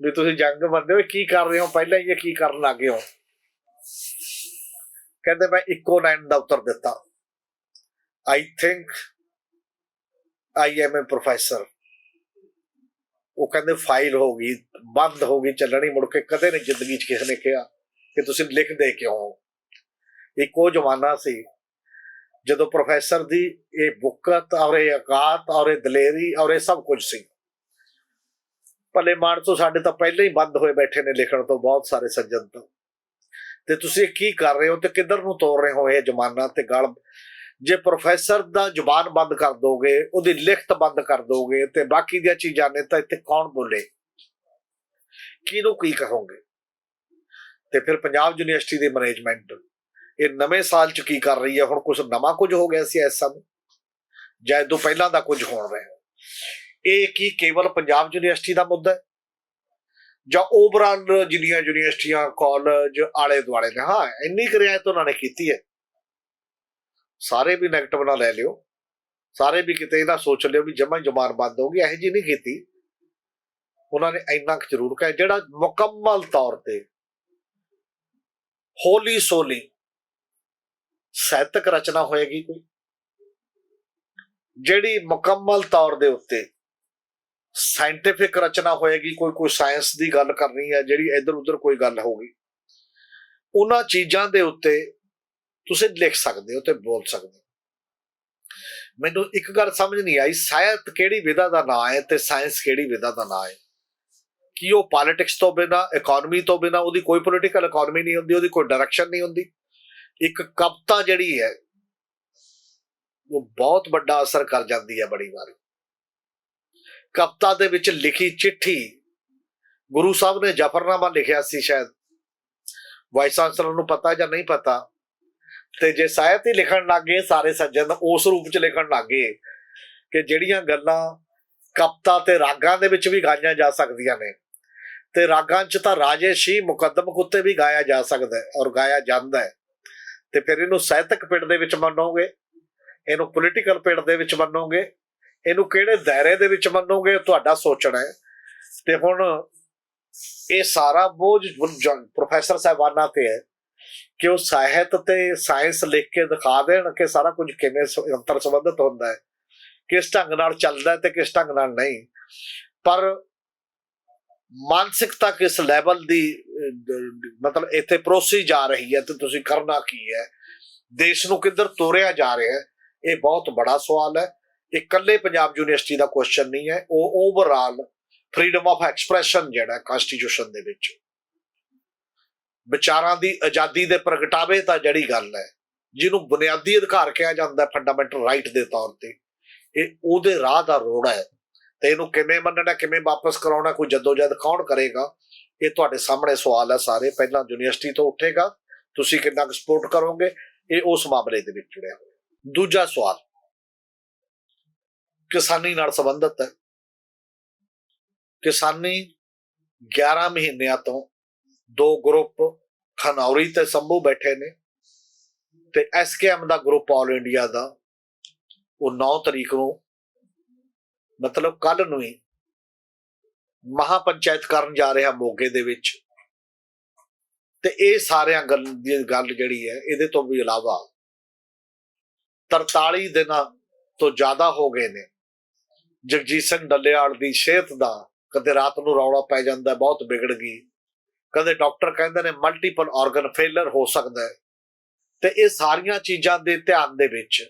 ਵੀ ਤੁਸੀਂ ਜੰਗ ਬੰਦੇ ਹੋ ਕੀ ਕਰ ਰਹੇ ਹੋ? ਪਹਿਲਾਂ ਹੀ ਇਹ ਕੀ ਕਰਨ ਲੱਗੇ ਹੋ? ਕਹਿੰਦੇ ਮੈਂ ਇੱਕੋ ਲਾਈਨ ਦਾ ਉੱਤਰ ਦਿੱਤਾ। I think I am a professor ਉਹ ਕਹਿੰਦੇ ਫਾਈਲ ਹੋ ਗਈ, ਬੰਦ ਹੋ ਗਈ, ਚੱਲਣੀ ਮੁੜ ਕੇ ਕਦੇ ਨਹੀਂ ਜ਼ਿੰਦਗੀ 'ਚ ਕਿਸੇ ਨੇ ਕਿਹਾ ਕਿ ਤੁਸੀਂ ਲਿਖਦੇ ਕਿਉਂ ਹੋ? ਇੱਕ ਉਹ ਜ਼ਮਾਨਾ ਸੀ, ਜਦੋਂ ਪ੍ਰੋਫੈਸਰ ਦੀ ਇਹ ਬੁੱਕਤ ਔਰ ਇਹ ਅਕਾਤ ਔਰ ਇਹ ਦਲੇਰੀ ਔਰ ਇਹ ਸਭ ਕੁਝ ਸੀ। ਭਲੇ ਮਾਨ ਸਾਡੇ ਤਾਂ ਪਹਿਲਾਂ ਹੀ ਬੰਦ ਹੋਏ ਬੈਠੇ ਨੇ ਲਿਖਣ ਤੋਂ ਬਹੁਤ ਸਾਰੇ ਸੱਜਣ ਤੋਂ। ਤੇ ਤੁਸੀਂ ਇਹ ਕੀ ਕਰ ਰਹੇ ਹੋ ਤੇ ਕਿੱਧਰ ਨੂੰ ਤੋਰ ਰਹੇ ਹੋ ਇਹ ਜ਼ਮਾਨਾ ਤੇ ਗਲ? ਜੇ ਪ੍ਰੋਫੈਸਰ ਦਾ ਜ਼ੁਬਾਨ ਬੰਦ ਕਰ ਦੋਗੇ, ਉਹਦੀ ਲਿਖਤ ਬੰਦ ਕਰ ਦੋਗੇ ਤੇ ਬਾਕੀ ਦੀਆਂ ਚੀਜ਼ਾਂ ਨੇ ਤਾਂ ਇੱਥੇ ਕੌਣ ਬੋਲੇ? ਕਿਹਨੂੰ ਕੀ ਕਹੋਗੇ? ਤੇ ਫਿਰ ਪੰਜਾਬ ਯੂਨੀਵਰਸਿਟੀ ਦੀ ਮੈਨੇਜਮੈਂਟ, ਇਹ ਨਵੇਂ ਸਾਲ ਚ ਕੀ ਕਰ ਰਹੀ ਹੈ? ਹੁਣ ਕੁਝ ਨਵਾਂ ਕੁਝ ਹੋ ਗਿਆ ਸੀ ਇਸ ਸਮੇਂ ਜਾਂ ਇਹ ਤੋਂ ਪਹਿਲਾਂ ਦਾ ਕੁਝ ਹੋਣ ਰਿਹਾ ਇਹ ਕੀ ਕੇਵਲ ਪੰਜਾਬ ਯੂਨੀਵਰਸਿਟੀ ਦਾ ਮੁੱਦਾ ਹੈ? ਜਾਂ ਓਵਰਆਲ ਜਿੰਨੀਆਂ ਯੂਨੀਵਰਸਿਟੀਆਂ ਕਾਲਜ ਆਲੇ ਦੁਆਲੇ ਨੇ? ਹਾਂ, ਇੰਨੀ ਕੁ ਰਿਆਇਤ ਉਹਨਾਂ ਨੇ ਕੀਤੀ ਹੈ। ਸਾਰੇ ਵੀ ਨੈਗੇਟਿਵ ਨਾ ਲੈ ਲਿਓ। ਸਾਰੇ ਵੀ ਕਿਤੇ ਇਹਦਾ ਸੋਚ ਲਿਓ ਵੀ ਜਮਾ ਜਮਾਨ ਬੰਦ ਹੋ ਗਈ, ਇਹੋ ਜੀ ਨਹੀਂ ਕੀਤੀ। ਉਹਨਾਂ ਨੇ ਇੰਨਾ ਕੁ ਜ਼ਰੂਰ ਕਿਹਾ, ਜਿਹੜਾ ਮੁਕੰਮਲ ਤੌਰ ਤੇ ਹੋਲੀ ਸੋਲੀ ਸਾਹਿਤਕ ਰਚਨਾ ਹੋਏਗੀ ਕੋਈ, ਜਿਹੜੀ ਮੁਕੰਮਲ ਤੌਰ ਦੇ ਉੱਤੇ ਸਾਇੰਟਿਫਿਕ ਰਚਨਾ ਹੋਏਗੀ, ਕੋਈ ਕੋਈ ਸਾਇੰਸ ਦੀ ਗੱਲ ਕਰਨੀ ਹੈ, ਜਿਹੜੀ ਇੱਧਰ ਉੱਧਰ ਕੋਈ ਗੱਲ ਹੋਗੀ ਉਹਨਾਂ ਚੀਜ਼ਾਂ ਦੇ ਉੱਤੇ ਤੁਸੀਂ ਲਿਖ ਸਕਦੇ ਹੋ ਤੇ ਬੋਲ ਸਕਦੇ ਹੋ। ਮੈਨੂੰ ਇੱਕ ਗੱਲ ਸਮਝ ਨਹੀਂ ਆਈ ਸਾਹਿਤ ਕਿਹੜੀ ਵਿਧਾ ਦਾ ਨਾਂ ਹੈ ਤੇ ਸਾਇੰਸ ਕਿਹੜੀ ਵਿਧਾ ਦਾ ਨਾਂ ਹੈ? ਕਿ ਉਹ ਪੋਲਿਟਿਕਸ ਤੋਂ ਬਿਨਾ ਇਕਨੋਮੀ ਤੋਂ ਬਿਨਾ, ਉਹਦੀ ਕੋਈ ਪੋਲਿਟੀਕਲ ਇਕਨੋਮੀ ਨਹੀਂ ਹੁੰਦੀ, ਉਹਦੀ ਕੋਈ ਡਾਇਰੈਕਸ਼ਨ ਨਹੀਂ ਹੁੰਦੀ? ਇੱਕ ਕਵਿਤਾ ਜਿਹੜੀ ਹੈ, ਉਹ ਬਹੁਤ ਵੱਡਾ ਅਸਰ ਕਰ ਜਾਂਦੀ ਹੈ ਬੜੀ ਵਾਰੀ। ਕਵਿਤਾ ਦੇ ਵਿੱਚ ਲਿਖੀ ਚਿੱਠੀ ਗੁਰੂ ਸਾਹਿਬ ਨੇ ਜਫਰਨਾਮਾ ਲਿਖਿਆ ਸੀ ਸ਼ਾਇਦ। ਵਾਈਸ ਚਾਂਸਲਰ ਨੂੰ ਪਤਾ ਜਾਂ ਨਹੀਂ ਪਤਾ। ਤੇ ਜੇ ਸਾਹਿਤ ਹੀ ਲਿਖਣ ਲੱਗੇ ਸਾਰੇ ਸੱਜਣ, ਉਸ ਰੂਪ ਚ ਲਿਖਣ ਲੱਗੇ ਕਿ ਜਿਹੜੀਆਂ ਗੱਲਾਂ ਕਪਤਾ ਤੇ ਰਾਗਾਂ ਦੇ ਵਿੱਚ ਵੀ ਗਾਈਆਂ ਜਾ ਸਕਦੀਆਂ ਨੇ। ਤੇ ਰਾਗਾਂ 'ਚ ਤਾਂ ਰਾਜੇਸ਼ੀ ਮੁਕੱਦਮ ਕੁੱਤੇ ਵੀ ਗਾਇਆ ਜਾ ਸਕਦਾ ਹੈ ਔਰ ਗਾਇਆ ਜਾਂਦਾ ਹੈ। ਤੇ ਫਿਰ ਇਹਨੂੰ ਸਾਹਿਤਕ ਪਿੰਡ ਦੇ ਵਿੱਚ ਮੰਨੋਗੇ? ਇਹਨੂੰ ਪੋਲੀਟੀਕਲ ਪਿੰਡ ਦੇ ਵਿੱਚ ਮੰਨੋਗੇ? ਇਹਨੂੰ ਕਿਹੜੇ ਦਾਇਰੇ ਦੇ ਵਿੱਚ ਮੰਨੋਗੇ ਤੁਹਾਡਾ ਸੋਚਣਾ ਹੈ। ਤੇ ਹੁਣ ਇਹ ਸਾਰਾ ਬੋਝ ਪ੍ਰੋਫੈਸਰ ਸਾਹਿਬਾਨਾਂ ਤੇ ਹੈ ਕਿ ਉਹ ਸਾਹਿਤ ਤੇ ਸਾਇੰਸ ਲਿਖ ਕੇ ਦਿਖਾ ਦੇਣ ਕਿ ਸਾਰਾ ਕੁਝ ਕਿਵੇਂ ਅੰਤਰ ਸੰਬੰਧਿਤ ਹੁੰਦਾ ਹੈ, ਕਿਸ ਢੰਗ ਨਾਲ ਚੱਲਦਾ ਤੇ ਕਿਸ ਢੰਗ ਨਾਲ ਨਹੀਂ। ਪਰ ਮਾਨਸਿਕਤਾ ਕਿਸ ਲੈਵਲ ਦੀ, ਮਤਲਬ ਇੱਥੇ ਪਰੋਸੀ ਜਾ ਰਹੀ ਹੈ ਤੇ ਤੁਸੀਂ ਕਰਨਾ ਕੀ ਹੈ? ਦੇਸ਼ ਨੂੰ ਕਿੱਧਰ ਤੋਰਿਆ ਜਾ ਰਿਹਾ ਹੈ? ਇਹ ਬਹੁਤ ਬੜਾ ਸਵਾਲ ਹੈ। ਇਹ ਇਕੱਲੇ ਪੰਜਾਬ ਯੂਨੀਵਰਸਿਟੀ ਦਾ ਕੁਐਸਚਨ ਨਹੀਂ ਹੈ, ਉਹ ਓਵਰਆਲ ਫਰੀडम ਆਫ ਐਕਸਪ੍ਰੈਸ਼ਨ ਜਿਹੜਾ ਕਨਸਟੀਟਿਊਸ਼ਨ ਦੇ ਵਿੱਚ। ਵਿਚਾਰਾਂ ਦੀ ਆਜ਼ਾਦੀ ਦੇ ਪ੍ਰਗਟਾਵੇ ਤਾਂ ਜਿਹੜੀ ਗੱਲ ਹੈ, ਜਿਹਨੂੰ ਬੁਨਿਆਦੀ ਅਧਿਕਾਰ ਕਿਹਾ ਜਾਂਦਾ ਫੰਡਾਮੈਂਟਲ ਰਾਈਟ ਦੇ ਤੌਰ ਤੇ, ਇਹ ਉਹਦੇ ਰਾਹ ਦਾ ਰੋੜਾ ਹੈ। ਤੇ ਇਹਨੂੰ ਕਿਵੇਂ ਮੰਨਣਾ, ਕਿਵੇਂ ਵਾਪਸ ਕਰਾਉਣਾ, ਕੋਈ ਜਦੋਜਦ ਕੌਣ ਕਰੇਗਾ, ਇਹ ਤੁਹਾਡੇ ਸਾਹਮਣੇ ਸਵਾਲ ਹੈ ਸਾਰੇ। ਪਹਿਲਾਂ ਯੂਨੀਵਰਸਿਟੀ ਤੋਂ ਉੱਠੇਗਾ, ਤੁਸੀਂ ਕਿੰਨਾ ਕੁ ਸਪੋਰਟ ਕਰੋਗੇ, ਇਹ ਉਸ ਮਾਮਲੇ ਦੇ ਵਿੱਚ ਜੁੜਿਆ ਹੋਇਆ। ਦੂਜਾ ਸਵਾਲ ਕਿਸਾਨੀ ਨਾਲ ਸੰਬੰਧਿਤ ਹੈ। ਕਿਸਾਨੀ 11 ਮਹੀਨਿਆਂ ਤੋਂ ਦੋ ਗਰੁੱਪ ਖਨੌਰੀ ਤੇ ਸੰਭੂ ਬੈਠੇ ਨੇ ਤੇ ਐਸਕੇਐਮ ਦਾ ਗਰੁੱਪ ਆਲ ਇੰਡੀਆ ਦਾ। ਉਹ 9 ਤਰੀਕ ਨੂੰ ਮਤਲਬ ਕੱਲ ਨੂੰ ਹੀ ਮਹਾ ਪੰਚਾਇਤ ਕਰਨ ਜਾ ਰਿਹਾ ਮੋਗੇ ਦੇ ਵਿੱਚ। ਤੇ ਇਹ ਸਾਰਿਆਂ ਗੱਲ ਦੀ ਗੱਲ ਜਿਹੜੀ ਹੈ, ਇਹਦੇ ਤੋਂ ਵੀ ਇਲਾਵਾ 43 ਦਿਨਾਂ ਤੋਂ ਜ਼ਿਆਦਾ ਹੋ ਗਏ ਨੇ। ਜਗਜੀਤ ਸਿੰਘ ਡੱਲੇਵਾਲ ਦੀ ਸਿਹਤ ਦਾ ਕਦੇ ਰਾਤ ਨੂੰ ਰੌਲਾ ਪੈ ਜਾਂਦਾ ਬਹੁਤ ਵਿਗੜ ਗਈ। ਕਦੇ ਡਾਕਟਰ ਕਹਿੰਦੇ ਨੇ ਮਲਟੀਪਲ ਆਰਗਨ ਫੇਲਰ ਹੋ ਸਕਦਾ ਹੈ। ਤੇ ਇਹ ਸਾਰੀਆਂ ਚੀਜ਼ਾਂ ਦੇ ਧਿਆਨ ਦੇ ਵਿੱਚ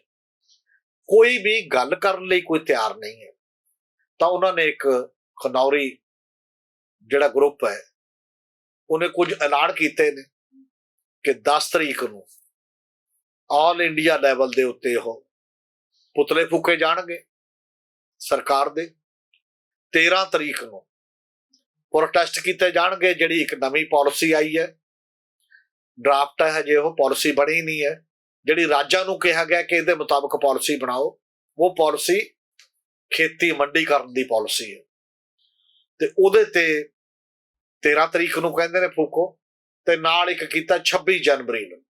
ਕੋਈ ਵੀ ਗੱਲ ਕਰਨ ਲਈ ਕੋਈ ਤਿਆਰ ਨਹੀਂ ਹੈ। ਤਾਂ ਉਹਨਾਂ ਨੇ ਇੱਕ ਖਨੌਰੀ ਜਿਹੜਾ ਗਰੁੱਪ ਹੈ, ਉਹਨੇ ਕੁਝ ਐਲਾਨ ਕੀਤੇ ਨੇ ਕਿ 10 ਤਰੀਕ ਨੂੰ ਆਲ ਇੰਡੀਆ ਲੈਵਲ ਦੇ ਉੱਤੇ ਉਹ ਪੁਤਲੇ ਫੂਕੇ ਜਾਣਗੇ। ਸਰਕਾਰ ਦੇ 13 ਤਰੀਕ ਨੂੰ ਪ੍ਰੋਟੈਸਟ ਕੀਤੇ ਜਾਣਗੇ, ਜਿਹੜੀ ਇੱਕ ਨਵੀਂ ਪਾਲਿਸੀ ਆਈ ਹੈ। ਡਰਾਫਟ ਹੈ ਹਜੇ, ਉਹ ਪਾਲਿਸੀ ਬਣੀ ਨਹੀਂ ਹੈ। ਜਿਹੜੀ ਰਾਜਾਂ ਨੂੰ ਕਿਹਾ ਗਿਆ ਕਿ ਇਹਦੇ ਮੁਤਾਬਕ ਪਾਲਿਸੀ ਬਣਾਓ, ਉਹ ਪਾਲਿਸੀ ਖੇਤੀ ਮੰਡੀਕਰਨ ਦੀ ਪਾਲਿਸੀ ਹੈ। ਤੇ ਉਹਦੇ ਤੇ 13 ਤਰੀਕ ਨੂੰ ਕਹਿੰਦੇ ਨੇ ਫੂਕੋ, ਤੇ ਨਾਲ ਇੱਕ ਕੀਤਾ 26 ਜਨਵਰੀ ਨੂੰ।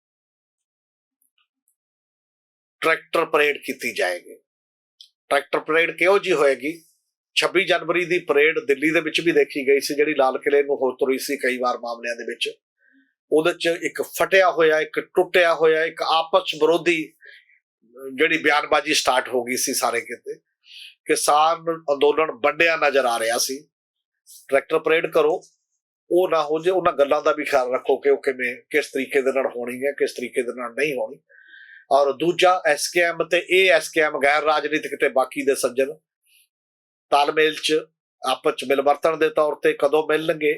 ਟਰੈਕਟਰ ਪਰੇਡ ਕੀਤੀ ਜਾਏਗੀ। ਟਰੈਕਟਰ ਪਰੇਡ ਕਿਹੋ ਜੀ ਹੋਏਗੀ? 26 ਜਨਵਰੀ ਦੀ ਪਰੇਡ ਦਿੱਲੀ ਦੇ ਵਿੱਚ ਵੀ ਦੇਖੀ ਗਈ ਸੀ, ਜਿਹੜੀ ਲਾਲ ਕਿਲੇ ਨੂੰ ਹੋ ਤੁਰੀ ਸੀ ਕਈ ਵਾਰ ਮਾਮਲਿਆਂ ਦੇ ਵਿੱਚ। ਉਹਦੇ ਚ ਇੱਕ ਫਟਿਆ ਹੋਇਆ, ਇੱਕ ਟੁੱਟਿਆ ਹੋਇਆ, ਇੱਕ ਆਪਸ ਵਿਰੋਧੀ ਜਿਹੜੀ ਬਿਆਨਬਾਜ਼ੀ ਸਟਾਰਟ ਹੋ ਗਈ ਸੀ ਸਾਰੇ ਕਿਤੇ ਕਿਸਾਨ ਅੰਦੋਲਨ ਵੱਡਿਆ ਨਜ਼ਰ ਆ ਰਿਹਾ ਸੀ। ਟਰੈਕਟਰ ਪਰੇਡ ਕਰੋ, ਉਹ ਨਾ ਹੋ ਜੇ, ਉਹਨਾਂ ਗੱਲਾਂ ਦਾ ਵੀ ਖਿਆਲ ਰੱਖੋ ਕਿ ਉਹ ਕਿਵੇਂ, ਕਿਸ ਤਰੀਕੇ ਦੇ ਨਾਲ ਹੋਣੀ ਹੈ, ਕਿਸ ਤਰੀਕੇ ਦੇ ਨਾਲ ਨਹੀਂ ਹੋਣੀ। ਔਰ ਦੂਜਾ ਐਸਕੇਐਮ ਤੇ ਇਹ ਐਸਕੇਐਮ ਗੈਰ ਰਾਜਨੀਤਿਕ ਤੇ ਬਾਕੀ ਦੇ ਸੱਜਣ। ਤਾਲਮੇਲ ਚ ਆਪਸ ਚ ਮਿਲਵਰਤਨ ਦੇ ਤੌਰ ਤੇ ਕਦੋਂ ਮਿਲਣਗੇ,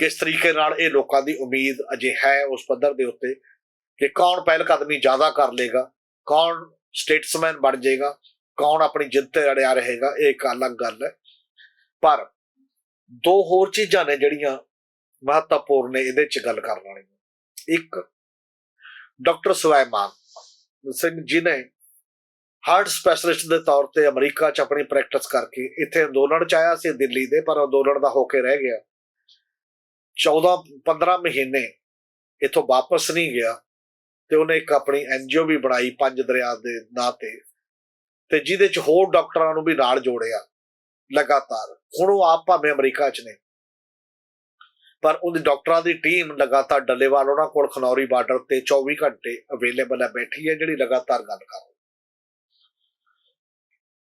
ਕਿਸ ਤਰੀਕੇ ਨਾਲ ਇਹ ਲੋਕਾਂ ਦੀ ਉਮੀਦ ਅਜੇ ਹੈ ਉਸ ਪੱਧਰ ਦੇ ਉੱਤੇ, ਕਿ ਕੌਣ ਪਹਿਲ ਕਦਮੀ ਜ਼ਿਆਦਾ ਕਰ ਲੇਗਾ ਕੌਣ ਸਟੇਟਸਮੈਨ ਬਣ ਜਾਏਗਾ ਕੌਣ ਆਪਣੀ ਜਿੱਦ ਤੇ ਅੜਿਆ ਰਹੇਗਾ, ਇਹ ਇੱਕ ਅਲੱਗ ਗੱਲ ਹੈ। ਪਰ ਦੋ ਹੋਰ ਚੀਜ਼ਾਂ ਨੇ ਜਿਹੜੀਆਂ ਮਹੱਤਵਪੂਰਨ ਨੇ, ਇਹਦੇ ਚ ਗੱਲ ਕਰਨ ਵਾਲੀਆਂ ਇੱਕ, ਡਾਕਟਰ ਸੁਲਾਈਮਾਨ ਸਿੰਘ ਜੀ ਨੇ ਹਾਰਟ ਸਪੈਸ਼ਲਿਸਟ ਦੇ ਤੌਰ ਤੇ ਅਮਰੀਕਾ 'ਚ ਆਪਣੀ ਪ੍ਰੈਕਟਿਸ ਕਰਕੇ ਇੱਥੇ ਅੰਦੋਲਨ 'ਚ ਆਇਆ ਸੀ, ਦਿੱਲੀ ਦੇ, ਪਰ ਅੰਦੋਲਨ ਦਾ ਹੋ ਕੇ ਰਹਿ ਗਿਆ। 14 15 ਮਹੀਨੇ ਇਥੋਂ ਵਾਪਸ ਨਹੀਂ ਗਿਆ ਤੇ ਉਹਨੇ ਇੱਕ ਆਪਣੀ ਐਨਜੀਓ ਵੀ ਬਣਾਈ ਪੰਜ ਦਰਿਆ ਦੇ ਨਾਂ ਤੇ ਤੇ ਜਿਹਦੇ 'ਚ ਹੋਰ ਡਾਕਟਰਾਂ ਨੂੰ ਵੀ ਨਾਲ ਜੋੜਿਆ, ਲਗਾਤਾਰ। ਹੁਣ ਉਹ ਆਪ ਭਾਵੇਂ ਅਮਰੀਕਾ 'ਚ ਨੇ। ਪਰ ਉਹਦੀ ਡਾਕਟਰਾਂ ਦੀ ਟੀਮ ਲਗਾਤਾਰ ਡੱਲੇਵਾਲ ਉਹਨਾਂ ਕੋਲ ਖਨੌਰੀ ਬਾਰਡਰ ਤੇ 24 ਘੰਟੇ ਅਵੇਲੇਬਲ ਹੈ, ਬੈਠੀ ਹੈ, ਜਿਹੜੀ ਲਗਾਤਾਰ ਗੱਲ ਕਰ ਰਹੀ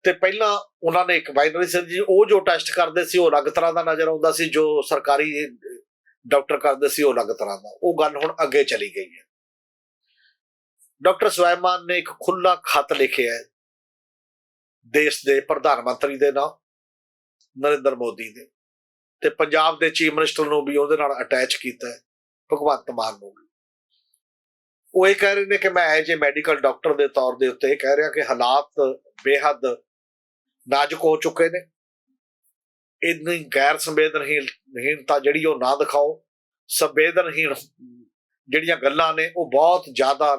ਤੇ ਪਹਿਲਾਂ ਉਹਨਾਂ ਨੇ ਇੱਕ ਬਾਈਨਰੀ ਜੀ, ਉਹ ਜੋ ਟੈਸਟ ਕਰਦੇ ਸੀ, ਉਹ ਅਲੱਗ ਤਰ੍ਹਾਂ ਦਾ ਨਜ਼ਰ ਆਉਂਦਾ ਸੀ, ਜੋ ਸਰਕਾਰੀ ਡਾਕਟਰ ਕਰਦੇ ਸੀ, ਉਹ ਅਲੱਗ ਤਰ੍ਹਾਂ ਦਾ। ਉਹ ਗੱਲ ਹੁਣ ਅੱਗੇ ਚਲੀ ਗਈ ਹੈ। ਡਾਕਟਰ ਸਵੈਮਾਨ ਨੇ ਇੱਕ ਖੁੱਲਾ ਖਤ ਲਿਖਿਆ ਹੈ, ਦੇਸ਼ ਦੇ ਪ੍ਰਧਾਨ ਮੰਤਰੀ ਦੇ ਨਾਮ ਨਰਿੰਦਰ ਮੋਦੀ ਦੇ। ਤੇ ਪੰਜਾਬ ਦੇ ਚੀਫ ਮਿਨਿਸਟਰ ਨੂੰ ਵੀ ਉਹਦੇ ਨਾਲ ਅਟੈਚ ਕੀਤਾ ਹੈ, ਭਗਵੰਤ ਮਾਨ ਨੂੰ ਉਹ ਇਹ ਕਹਿ ਰਹੇ ਨੇ ਕਿ ਮੈਂ ਐਜ ਏ ਮੈਡੀਕਲ ਡਾਕਟਰ ਦੇ ਤੌਰ ਦੇ ਉੱਤੇ ਇਹ ਕਹਿ ਰਿਹਾ ਕਿ ਹਾਲਾਤ ਬੇਹੱਦ ਨਾਜ਼ੁਕ ਹੋ ਚੁੱਕੇ ਨੇ। ਇੰਨੀ ਗੈਰ ਸੰਵੇਦਨਹੀਨਤਾ ਜਿਹੜੀ ਉਹ ਨਾ ਦਿਖਾਓ ਸੰਵੇਦਨਹੀਨ ਜਿਹੜੀਆਂ ਗੱਲਾਂ ਨੇ ਉਹ ਬਹੁਤ ਜ਼ਿਆਦਾ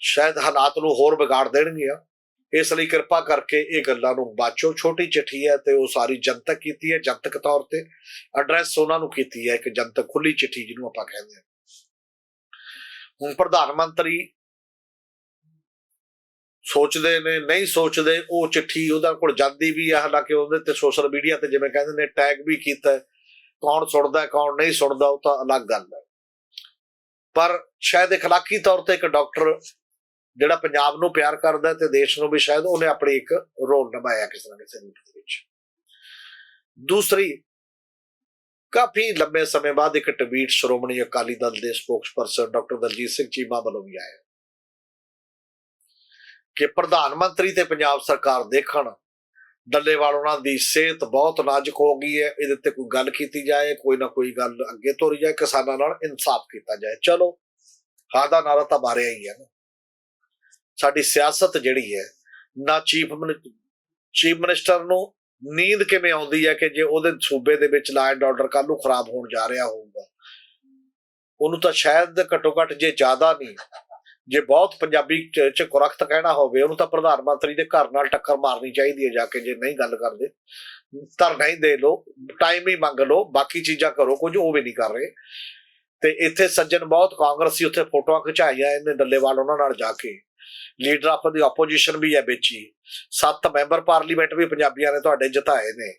ਸ਼ਾਇਦ ਹਾਲਾਤ ਨੂੰ ਹੋਰ ਵਿਗਾੜ ਦੇਣਗੀਆਂ। ਇਸ ਲਈ ਕਿਰਪਾ ਕਰਕੇ ਇਹ ਗੱਲਾਂ ਨੂੰ ਬਾਚੋ। ਛੋਟੀ ਚਿੱਠੀ ਹੈ ਤੇ ਉਹ ਸਾਰੀ ਜਨਤਕ ਕੀਤੀ ਹੈ, ਜਨਤਕ ਤੌਰ ਤੇ ਐਡਰੈਸ ਉਹਨਾਂ ਨੂੰ ਕੀਤੀ ਹੈ, ਇੱਕ ਜਨਤਕ ਖੁੱਲੀ ਚਿੱਠੀ ਜਿਹਨੂੰ ਆਪਾਂ ਕਹਿੰਦੇ ਹਾਂ। ਹੁਣ ਪ੍ਰਧਾਨ ਮੰਤਰੀ ਸੋਚਦੇ ਨੇ, ਨਹੀਂ ਸੋਚਦੇ, ਉਹ ਚਿੱਠੀ ਉਹਦਾ ਕੋਲ ਜਾਂਦੀ ਵੀ ਹੈ ਹਾਲਾਂਕਿ ਉਹਦੇ ਤੇ ਸੋਸ਼ਲ ਮੀਡੀਆ ਤੇ ਜਿਵੇਂ ਕਹਿੰਦੇ ਨੇ ਟੈਗ ਵੀ ਕੀਤਾ ਕੌਣ ਸੁਣਦਾ, ਕੌਣ ਨਹੀਂ ਸੁਣਦਾ, ਉਹ ਤਾਂ ਅਲੱਗ ਗੱਲ ਹੈ। ਪਰ ਸ਼ਾਇਦ ਇਖਲਾਕੀ ਤੌਰ ਤੇ ਇੱਕ ਡਾਕਟਰ ਜਿਹੜਾ ਪੰਜਾਬ ਨੂੰ ਪਿਆਰ ਕਰਦਾ ਹੈ ਤੇ ਦੇਸ਼ ਨੂੰ ਵੀ ਸ਼ਾਇਦ ਉਹਨੇ ਆਪਣੀ ਇੱਕ ਰੋਲ ਨਿਭਾਇਆ ਕਿਸੇ ਨਾ ਕਿਸੇ ਰੂਪ ਦੇ ਵਿੱਚ। ਦੂਸਰੀ, ਕਾਫੀ ਲੰਬੇ ਸਮੇਂ ਬਾਅਦ ਇੱਕ ਟਵੀਟ ਸ਼੍ਰੋਮਣੀ ਅਕਾਲੀ ਦਲ ਦੇ ਸਪੋਕਸਪਰਸਨ ਡਾਕਟਰ ਦਲਜੀਤ ਸਿੰਘ ਚੀਮਾ ਵੱਲੋਂ ਵੀ ਆਇਆ। ਕਿ ਪ੍ਰਧਾਨ ਮੰਤਰੀ ਤੇ ਪੰਜਾਬ ਸਰਕਾਰ ਦੇਖਣ, ਡੱਲੇਵਾਲ ਉਹਨਾਂ ਦੀ ਸਿਹਤ ਬਹੁਤ ਨਾਜ਼ੁਕ ਹੋ ਗਈ ਹੈ, ਇਹਦੇ ਤੇ ਕੋਈ ਗੱਲ ਕੀਤੀ ਜਾਏ, ਕੋਈ ਨਾ ਕੋਈ ਗੱਲ ਅੱਗੇ ਤੋਰੀ ਜਾਏ, ਕਿਸਾਨਾਂ ਨਾਲ ਇਨਸਾਫ ਕੀਤਾ ਜਾਏ। ਚਲੋ ਹਾਂ ਦਾ ਨਾਰਾ ਤਾਂ ਮਾਰਿਆ ਹੀ ਹੈ ਨਾ। ਸਾਡੀ ਸਿਆਸਤ ਜਿਹੜੀ ਹੈ, ਨਾ ਚੀਫ ਚੀਫ ਮਿਨਿਸਟਰ ਨੂੰ ਨੀਂਦ ਕਿਵੇਂ ਆਉਂਦੀ ਹੈ ਕਿ ਜੇ ਉਹਦੇ ਸੂਬੇ ਦੇ ਵਿੱਚ ਲਾ ਐਂਡ ਆਰਡਰ ਕੱਲ ਨੂੰ ਖਰਾਬ ਹੋਣ ਜਾ ਰਿਹਾ ਹੋਊਗਾ? ਉਹਨੂੰ ਤਾਂ ਸ਼ਾਇਦ ਘੱਟੋ ਘੱਟ ਜੇ ਜ਼ਿਆਦਾ ਨਹੀਂ, ਜੇ ਬਹੁਤ ਪੰਜਾਬੀ ਚ ਚ ਕੁਰਖਤ ਕਹਿਣਾ ਹੋਵੇ, ਉਹਨੂੰ ਤਾਂ ਪ੍ਰਧਾਨ ਮੰਤਰੀ ਦੇ ਘਰ ਨਾਲ ਟੱਕਰ ਮਾਰਨੀ ਚਾਹੀਦੀ ਹੈ ਜਾ ਕੇ ਜੇ ਨਹੀਂ ਗੱਲ ਕਰਦੇ। ਧਰਨਾ ਹੀ ਦੇ ਲਓ ਟਾਈਮ ਹੀ ਮੰਗ ਲਓ ਬਾਕੀ ਚੀਜ਼ਾਂ ਕਰੋ, ਕੁਝ ਉਹ ਵੀ ਨਹੀਂ ਕਰ ਰਹੇ। ਤੇ ਇੱਥੇ ਸੱਜਣ ਬਹੁਤ ਕਾਂਗਰਸੀ ਉੱਥੇ ਫੋਟੋਆਂ ਖਿਚਾਈਆਂ ਇਹਨੇ ਡੱਲੇਵਾਲ ਉਹਨਾਂ ਨਾਲ ਜਾ ਕੇ। ਲੀਡਰ ਆਫ ਦੀ ਆਪੋਜੀਸ਼ਨ ਵੀ ਹੈ ਵਿੱਚ ਹੀ। ਸੱਤ ਮੈਂਬਰ ਪਾਰਲੀਮੈਂਟ ਵੀ ਪੰਜਾਬੀਆਂ ਨੇ ਤੁਹਾਡੇ ਜਿਤਾਏ ਨੇ।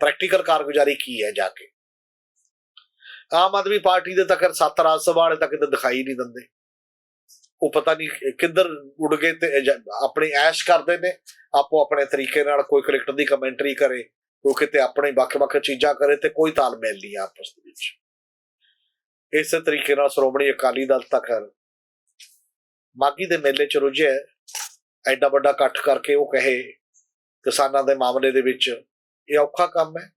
ਪ੍ਰੈਕਟੀਕਲ ਕਾਰਗੁਜ਼ਾਰੀ ਕੀ ਹੈ ਜਾ ਕੇ? ਆਮ ਆਦਮੀ ਪਾਰਟੀ ਦੇ ਤਾਂ ਸੱਤ ਰਾਜ ਸਭਾ ਵਾਲੇ ਤਾਂ ਦਿਖਾਈ ਨਹੀਂ ਦਿੰਦੇ। ਉਹ ਪਤਾ ਨਹੀਂ ਕਿੱਧਰ ਉੱਡ ਗਏ ਤੇ ਜ- ਆਪਣੀ ਐਸ਼ ਕਰਦੇ ਨੇ, ਆਪੋ ਆਪਣੇ ਤਰੀਕੇ ਨਾਲ ਕੋਈ ਕ੍ਰਿਕਟ ਦੀ ਕਮੈਂਟਰੀ ਕਰੇ ਕੋਈ ਕਿਤੇ ਆਪਣੇ ਵੱਖ-ਵੱਖ ਚੀਜ਼ਾਂ ਕਰੇ ਤੇ ਕੋਈ ਤਾਲਮੇਲ ਨਹੀਂ ਆਪਸ ਦੇ ਵਿੱਚ। ਇਸੇ ਤਰੀਕੇ ਨਾਲ ਸ਼੍ਰੋਮਣੀ ਅਕਾਲੀ ਦਲ ਤੱਕ ਮਾਗੀ ਦੇ ਮੇਲੇ ਚ ਰੁੱਝਿਆ ਐਡਾ ਵੱਡਾ ਇਕੱਠ ਕਰਕੇ ਉਹ ਕਹੇ, ਕਿਸਾਨਾਂ ਦੇ ਮਾਮਲੇ ਦੇ ਵਿੱਚ ਇਹ ਔਖਾ ਕੰਮ ਹੈ।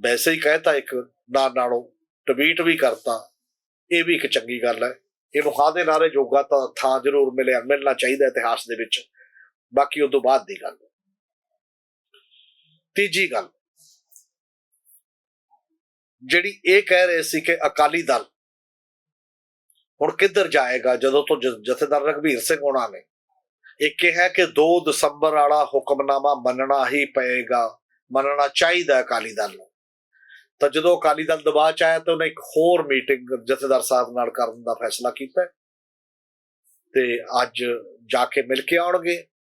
ਵੈਸੇ ਹੀ ਕਹਿਤਾ ਇੱਕ ਨਾਲ ਨਾਲੋਂ ਟਵੀਟ ਵੀ ਕਰਤਾ, ਇਹ ਵੀ ਇੱਕ ਚੰਗੀ ਗੱਲ ਹੈ। ਇਹਨੂੰ ਹਾਂ ਦੇ ਨਾਰੇ ਜੋਗਾ ਤਾਂ ਥਾਂ ਜ਼ਰੂਰ ਮਿਲਿਆ, ਮਿਲਣਾ ਚਾਹੀਦਾ ਇਤਿਹਾਸ ਦੇ ਵਿੱਚ। ਬਾਕੀ ਉਹ ਤੋਂ ਬਾਅਦ ਦੀ ਗੱਲ। ਤੀਜੀ ਗੱਲ। ਜਿਹੜੀ ਇਹ ਕਹਿ ਰਹੇ ਸੀ ਕਿ ਅਕਾਲੀ ਦਲ ਹੁਣ ਕਿੱਧਰ ਜਾਏਗਾ ਜਦੋਂ ਤੋਂ ਜਥੇਦਾਰ ਰਘਬੀਰ ਸਿੰਘ ਹੋਣਾ ਨੇ? ਇਹ ਕਿਹਾ ਕਿ 2 ਦਸੰਬਰ ਵਾਲਾ ਹੁਕਮਨਾਮਾ ਮੰਨਣਾ ਹੀ ਪਏਗਾ, ਮੰਨਣਾ ਚਾਹੀਦਾ ਅਕਾਲੀ ਦਲ ਨੂੰ। ਤਾਂ ਜਦੋਂ ਅਕਾਲੀ ਦਲ ਦਬਾਅ ਚ ਆਇਆ ਤਾਂ ਉਹਨੇ ਇੱਕ ਹੋਰ ਮੀਟਿੰਗ ਜਥੇਦਾਰ ਸਾਹਿਬ ਨਾਲ ਕਰਨ ਦਾ ਫੈਸਲਾ ਕੀਤਾ। ਤੇ ਅੱਜ ਜਾ ਕੇ ਮਿਲ ਕੇ ਆਉਣਗੇ।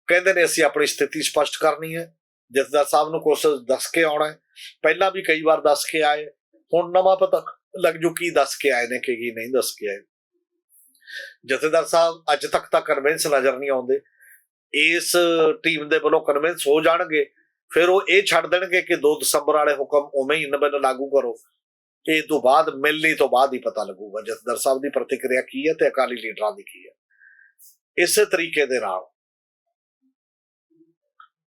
ਕਹਿੰਦੇ ਨੇ, ਅਸੀਂ ਆਪਣੀ ਸਥਿਤੀ ਸਪਸ਼ਟ ਕਰਨੀ ਹੈ। ਜਥੇਦਾਰ ਸਾਹਿਬ ਨੂੰ ਕੁਛ ਦੱਸ ਕੇ ਆਉਣਾ ਹੈ। ਪਹਿਲਾਂ ਵੀ ਕਈ ਵਾਰ ਦੱਸ ਕੇ ਆਏ। ਹੁਣ ਨਵਾਂ ਪਤਾ ਲੱਗ ਜੂ ਕੀ ਦੱਸ ਕੇ ਆਏ ਨੇ, ਕਿ ਕੀ ਨਹੀਂ ਦੱਸ ਕੇ ਆਏ ਜਥੇਦਾਰ ਸਾਹਿਬ ਅੱਜ ਤੱਕ ਤਾਂ ਕਨਵਿੰਸ ਨਜ਼ਰ ਨਹੀਂ ਆਉਂਦੇ। ਇਸ ਟੀਮ ਦੇ ਵੱਲੋਂ ਕਨਵਿੰਸ ਹੋ ਜਾਣਗੇ। ਫਿਰ ਉਹ ਇਹ ਛੱਡ ਦੇਣਗੇ ਕਿ 2 ਦਸੰਬਰ ਵਾਲੇ ਹੁਕਮ ਉਵੇਂ ਹੀ ਨਵੇਂ ਲਾਗੂ ਕਰੋ। ਇਹ ਤੋਂ ਬਾਅਦ ਮਿਲਣੀ ਤੋਂ ਬਾਅਦ ਹੀ ਪਤਾ ਲੱਗੂਗਾ ਜਥੇਦਾਰ ਸਾਹਿਬ ਦੀ ਪ੍ਰਤੀਕਿਰਿਆ ਕੀ ਹੈ ਤੇ ਅਕਾਲੀ ਲੀਡਰਾਂ ਦੀ ਕੀ ਹੈ। ਇਸੇ ਤਰੀਕੇ ਦੇ ਨਾਲ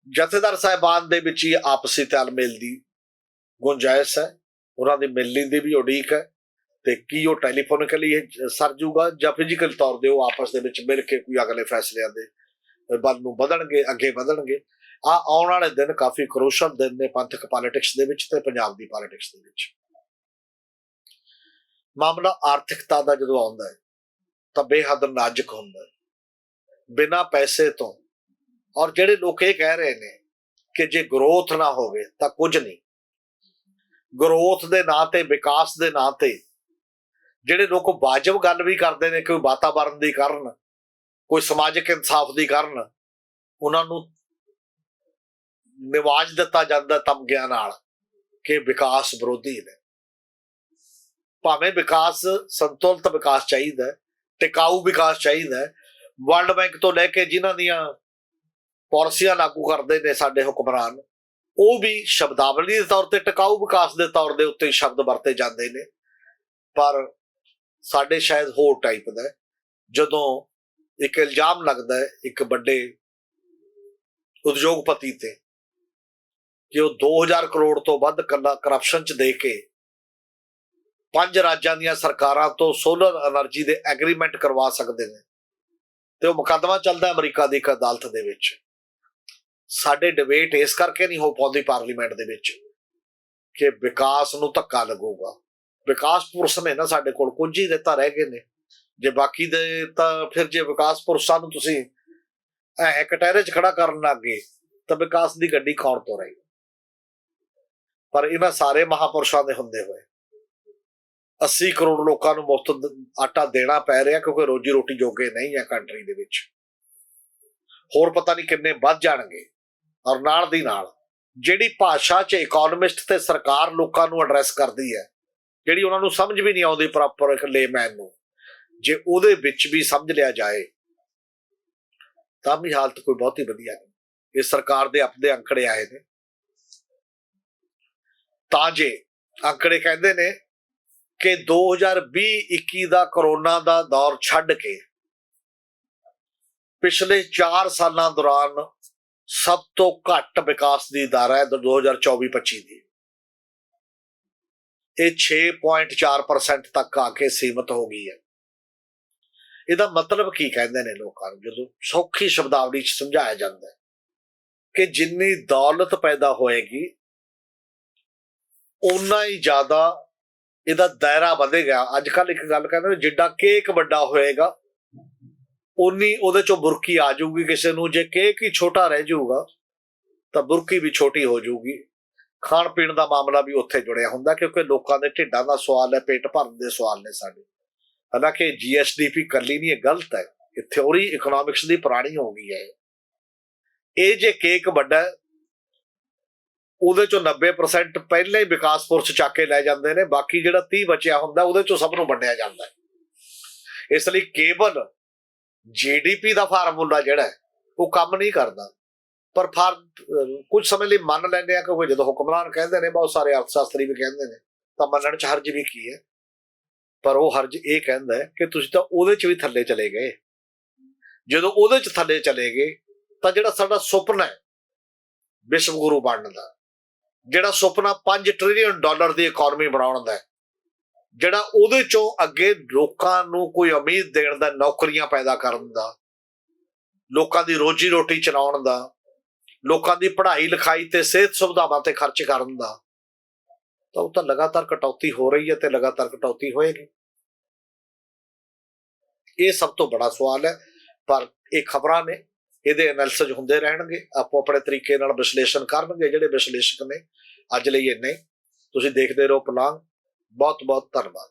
ਜਥੇਦਾਰ ਸਾਹਿਬਾਨ ਦੇ ਵਿੱਚ ਹੀ ਆਪਸੀ ਤਾਲਮੇਲ ਦੀ ਗੁੰਜਾਇਸ਼ ਹੈ। ਉਹਨਾਂ ਦੀ ਮਿਲਣੀ ਦੀ ਵੀ ਉਡੀਕ ਹੈ। ਤੇ ਕੀ ਉਹ ਟੈਲੀਫੋਨਿਕਲੀ ਸਰ ਜੂਗਾ ਜਾਂ ਫਿਜ਼ੀਕਲ ਤੌਰ ਦੇ ਉਹ ਆਪਸ ਦੇ ਵਿੱਚ ਮਿਲ ਕੇ ਕੋਈ ਅਗਲੇ ਫੈਸਲਿਆਂ ਦੇ ਵੱਲ ਨੂੰ ਵਧਣਗੇ ਅੱਗੇ ਵਧਣਗੇ। ਆ ਆਉਣ ਵਾਲੇ ਦਿਨ ਕਾਫੀ ਕਰੋਸ਼ਲ ਦਿਨ ਨੇ ਪੰਥਕ ਪੋਲਿਟਿਕਸ ਦੇ ਵਿੱਚ ਤੇ ਪੰਜਾਬ ਦੀ ਪੋਲਿਟਿਕਸ ਦੇ ਵਿੱਚ। ਮਾਮਲਾ ਆਰਥਿਕਤਾ ਦਾ ਜਦੋਂ ਆਉਂਦਾ ਹੈ, ਤਾਂ ਬੇਹੱਦ ਨਾਜ਼ੁਕ ਹੁੰਦਾ ਹੈ। ਬਿਨਾ ਪੈਸੇ ਤੋਂ। ਔਰ ਜਿਹੜੇ ਲੋਕ ਇਹ ਕਹਿ ਰਹੇ ਨੇ ਕਿ ਜੇ ਗਰੋਥ ਨਾ ਹੋਵੇ ਤਾਂ ਕੁਝ ਨਹੀਂ। ਗਰੋਥ ਦੇ ਨਾਂ ਤੇ, ਵਿਕਾਸ ਦੇ ਨਾਂ ਤੇ ਜਿਹੜੇ ਲੋਕ ਵਾਜਬ ਗੱਲ ਵੀ ਕਰਦੇ ਨੇ ਕੋਈ ਵਾਤਾਵਰਣ ਦੀ ਕਰਨ, ਕੋਈ ਸਮਾਜਿਕ ਇਨਸਾਫ ਦੀ ਕਰਨ, ਉਹਨਾਂ ਨੂੰ ਨਿਵਾਜ ਦਿੱਤਾ ਜਾਂਦਾ ਤਮਗਿਆਂ ਨਾਲ ਕਿ ਵਿਕਾਸ ਵਿਰੋਧੀ ਨੇ। ਭਾਵੇਂ ਵਿਕਾਸ ਸੰਤੁਲਿਤ ਵਿਕਾਸ ਚਾਹੀਦਾ ਟਿਕਾਊ ਵਿਕਾਸ ਚਾਹੀਦਾ ਵਰਲਡ ਬੈਂਕ ਤੋਂ ਲੈ ਕੇ ਜਿਨ੍ਹਾਂ ਦੀਆਂ ਪਾਲਿਸੀਆਂ ਲਾਗੂ ਕਰਦੇ ਨੇ ਸਾਡੇ ਹੁਕਮਰਾਨ, ਉਹ ਵੀ ਸ਼ਬਦਾਵਲੀ ਦੇ ਤੌਰ ਤੇ ਟਿਕਾਊ ਵਿਕਾਸ ਦੇ ਤੌਰ ਦੇ ਉੱਤੇ ਸ਼ਬਦ ਵਰਤੇ ਜਾਂਦੇ ਨੇ। ਪਰ ਸਾਡੇ ਸ਼ਾਇਦ ਹੋਰ ਟਾਈਪ ਦਾ ਜਦੋਂ ਇੱਕ ਇਲਜ਼ਾਮ ਲੱਗਦਾ ਹੈ ਇੱਕ ਵੱਡੇ ਉਦਯੋਗਪਤੀ ਤੇ ਕਿ ਉਹ 2000 ਕਰੋੜ ਤੋਂ ਵੱਧ ਕਰਪਸ਼ਨ ਚ ਦੇ ਕੇ ਪੰਜ ਰਾਜਾਂ ਦੀਆਂ ਸਰਕਾਰਾਂ ਤੋਂ ਸੋਲਰ એનર્ਜੀ ਦੇ ਐਗਰੀਮੈਂਟ ਕਰਵਾ ਸਕਦੇ ਨੇ ਤੇ ਉਹ ਮੁਕੱਦਮਾ ਚੱਲਦਾ ਅਮਰੀਕਾ ਦੀ ਇੱਕ ਅਦਾਲਤ ਦੇ ਵਿੱਚ। ਸਾਡੇ ਡਿਬੇਟ ਇਸ ਕਰਕੇ ਨਹੀਂ ਹੋ ਪਾਉਂਦੀ ਪਾਰਲੀਮੈਂਟ ਦੇ ਵਿੱਚ ਕਿ ਵਿਕਾਸ ਨੂੰ ਧੱਕਾ ਲੱਗੂਗਾ। ਵਿਕਾਸ ਪੁਰਸ਼ ਨੇ ਨਾ ਸਾਡੇ ਕੋਲ, ਕੁਝ ਹੀ ਦਿੱਤਾ ਰਹਿ ਗਏ ਨੇ। ਜੇ ਬਾਕੀ ਦੇ ਤਾਂ ਫਿਰ ਜੇ ਵਿਕਾਸ ਪੁਰਸ਼ਾਂ ਨੂੰ ਤੁਸੀਂ ਐ ਕਟਹਿਰੇ 'ਚ ਖੜਾ ਕਰਨ ਲੱਗ ਗਏ, ਤਾਂ ਵਿਕਾਸ ਦੀ ਗੱਡੀ ਖਾਣ ਤੋਂ ਰਹੀ ਪਰ ਇਹਨਾਂ ਸਾਰੇ ਮਹਾਪੁਰਸ਼ਾਂ ਦੇ ਹੁੰਦੇ ਹੋਏ। 80 ਕਰੋੜ ਲੋਕਾਂ ਨੂੰ ਮੁਫਤ ਆਟਾ ਦੇਣਾ ਪੈ ਰਿਹਾ, ਕਿਉਂਕਿ ਰੋਜੀ ਰੋਟੀ ਜੋਗੇ ਨਹੀਂ ਹੈ ਕੰਟਰੀ ਦੇ ਵਿੱਚ। ਹੋਰ ਪਤਾ ਨਹੀਂ ਕਿੰਨੇ ਵੱਧ ਜਾਣਗੇ। ਔਰ ਨਾਲ ਦੀ ਨਾਲ, ਜਿਹੜੀ ਭਾਸ਼ਾ 'ਚ ਇਕਨੋਮਿਸਟ ਤੇ ਸਰਕਾਰ ਲੋਕਾਂ ਨੂੰ ਐਡਰੈਸ ਕਰਦੀ ਹੈ ਜਿਹੜੀ ਉਹਨਾਂ ਨੂੰ ਸਮਝ ਵੀ ਨਹੀਂ ਆਉਂਦੀ ਪ੍ਰੋਪਰ ਇੱਕ ਲੇਮੈਨ ਨੂੰ। ਜੇ ਉਹਦੇ ਵਿੱਚ ਵੀ ਸਮਝ ਲਿਆ ਜਾਏ, ਤਾਂ ਵੀ ਹਾਲਤ ਕੋਈ ਬਹੁਤ ਹੀ ਵਧੀਆ ਨਹੀਂ। ਇਹ ਸਰਕਾਰ ਦੇ ਆਪਣੇ ਅੰਕੜੇ ਆਏ ਨੇ। ਤਾਂ ਜੇ ਅੰਕੜੇ ਕਹਿੰਦੇ ਨੇ ਕਿ 2020-21 ਦਾ ਕਰੋਨਾ ਦਾ ਦੌਰ ਛੱਡ ਕੇ ਪਿਛਲੇ 4 ਸਾਲਾਂ ਦੌਰਾਨ ਸਭ ਤੋਂ ਘੱਟ ਵਿਕਾਸ ਦੀ ਦਰ ਹੈ 2024-25 ਦੀ। ਇਹ 6.4% ਤੱਕ ਆ ਕੇ ਸੀਮਤ ਹੋ ਗਈ ਹੈ। ਇਹਦਾ ਮਤਲਬ ਕੀ ਕਹਿੰਦੇ ਨੇ ਲੋਕਾਂ ਨੂੰ? ਜਦੋਂ ਸੌਖੀ ਸ਼ਬਦਾਵਲੀ ਚ ਸਮਝਾਇਆ ਜਾਂਦਾ ਹੈ ਕਿ ਜਿੰਨੀ ਦੌਲਤ ਪੈਦਾ ਹੋਏਗੀ ਉਨਾ ਹੀ ਜ਼ਿਆਦਾ ਇਹਦਾ ਦਾਇਰਾ ਵਧੇਗਾ। ਅੱਜ ਕੱਲ ਇੱਕ ਗੱਲ ਕਹਿੰਦੇ ਜਿੱਡਾ ਕੇਕ ਵੱਡਾ ਹੋਏਗਾ ਉਨੀ ਉਹਦੇ ਚੋਂ ਬੁਰਕੀ ਆ ਜਾਊਗੀ ਕਿਸੇ ਨੂੰ। ਜੇ ਕੇਕ ਹੀ ਛੋਟਾ ਰਹਿ ਜਾਊਗਾ, ਤਾਂ ਬੁਰਕੀ ਵੀ ਛੋਟੀ ਹੋ ਜਾਊਗੀ। ਖਾਣ ਪੀਣ ਦਾ ਮਾਮਲਾ ਵੀ ਉੱਥੇ ਜੁੜਿਆ ਹੁੰਦਾ ਕਿਉਂਕਿ ਲੋਕਾਂ ਦੇ ਢਿੱਡਾਂ ਦਾ ਸਵਾਲ ਹੈ, ਪੇਟ ਭਰਨ ਦੇ ਸਵਾਲ ਨੇ ਸਾਡੇ। ਹਾਲਾਂਕਿ ਜੀਐਸਡੀਪੀ ਕੱਲੀ ਨਹੀਂ, ਇਹ ਗਲਤ ਹੈ। ਇਹ ਥਿਉਰੀ ਇਕਨੋਮਿਕਸ ਦੀ ਪੁਰਾਣੀ ਹੋ ਗਈ ਹੈ। ਇਹ ਜੇ ਕੇਕ ਵੱਡਾ ਉਹਦੇ ਚੋਂ 90% ਪਹਿਲਾਂ ਹੀ ਵਿਕਾਸਪੁਰ ਚ ਚੱਕ ਕੇ ਲੈ ਜਾਂਦੇ ਨੇ, ਬਾਕੀ ਜਿਹੜਾ 30 ਬਚਿਆ ਹੁੰਦਾ, ਉਹਦੇ ਚੋਂ ਸਭ ਨੂੰ ਵੰਡਿਆ ਜਾਂਦਾ ਹੈ। ਇਸ ਲਈ ਕੇਵਲ ਜੀਡੀਪੀ ਦਾ ਫਾਰਮੂਲਾ ਜਿਹੜਾ ਉਹ ਕੰਮ ਨਹੀਂ ਕਰਦਾ। ਪਰ ਫਾਰ ਕੁਝ ਸਮੇਂ ਲਈ ਮੰਨ ਲੈਂਦੇ ਆ ਕਿ ਉਹ ਜਦੋਂ ਹੁਕਮਰਾਨ ਕਹਿੰਦੇ ਨੇ ਬਹੁਤ ਸਾਰੇ ਅਰਥਸ਼ਾਸਤਰੀ ਵੀ ਕਹਿੰਦੇ ਨੇ, ਤਾਂ ਮੰਨਣ ਚ ਹਰਜ ਵੀ ਕੀ ਹੈ? ਪਰ ਉਹ ਹਰਜ ਇਹ ਕਹਿੰਦਾ ਕਿ ਤੁਸੀਂ ਤਾਂ ਉਹਦੇ ਚ ਵੀ ਥੱਲੇ ਚਲੇ ਗਏ। ਜਦੋਂ ਉਹਦੇ ਚ ਥੱਲੇ ਚਲੇ ਗਏ, ਤਾਂ ਜਿਹੜਾ ਸਾਡਾ ਸੁਪਨਾ ਹੈ ਵਿਸ਼ਵ ਗੁਰੂ ਬਣਨ ਦਾ, ਜਿਹੜਾ ਸੁਪਨਾ 5 ਟ੍ਰਿਲੀਅਨ ਡਾਲਰ ਦੀ ਇਕਨੋਮੀ ਬਣਾਉਣ ਦਾ ਜਿਹੜਾ ਉਹਦੇ ਚੋਂ ਅੱਗੇ ਲੋਕਾਂ ਨੂੰ ਕੋਈ ਉਮੀਦ ਦੇਣ ਦਾ, ਨੌਕਰੀਆਂ ਪੈਦਾ ਕਰਨ ਦਾ, ਲੋਕਾਂ ਦੀ ਰੋਜੀ ਰੋਟੀ ਚਲਾਉਣ ਦਾ ਲੋਕਾਂ ਦੀ ਪੜ੍ਹਾਈ ਲਿਖਾਈ ਤੇ ਸਿਹਤ ਸੁਵਿਧਾਵਾਂ ਤੇ ਖਰਚ ਕਰਨ ਦਾ। ਤਾਂ ਉਹ ਤਾਂ ਲਗਾਤਾਰ ਕਟੌਤੀ ਹੋ ਰਹੀ ਹੈ ਤੇ ਲਗਾਤਾਰ ਕਟੌਤੀ ਹੋਏਗੀ। ਇਹ ਸਭ ਤੋਂ ਬੜਾ ਸਵਾਲ ਹੈ, ਪਰ ਇਹ ਖਬਰਾਂ ਨੇ, ਇਹਦੇ ਐਨਾਲਿਸਿਸ ਹੁੰਦੇ ਰਹਿਣਗੇ, ਆਪੋ ਆਪਣੇ ਤਰੀਕੇ ਨਾਲ ਵਿਸ਼ਲੇਸ਼ਣ ਕਰਨਗੇ, ਜਿਹੜੇ ਵਿਸ਼ਲੇਸ਼ਕ ਨੇ, ਅੱਜ ਲਈ ਇੰਨੇ ਤੁਸੀਂ ਦੇਖਦੇ ਰਹੋ ਪਲਾਂਗ ਬਹੁਤ ਬਹੁਤ ਧੰਨਵਾਦ।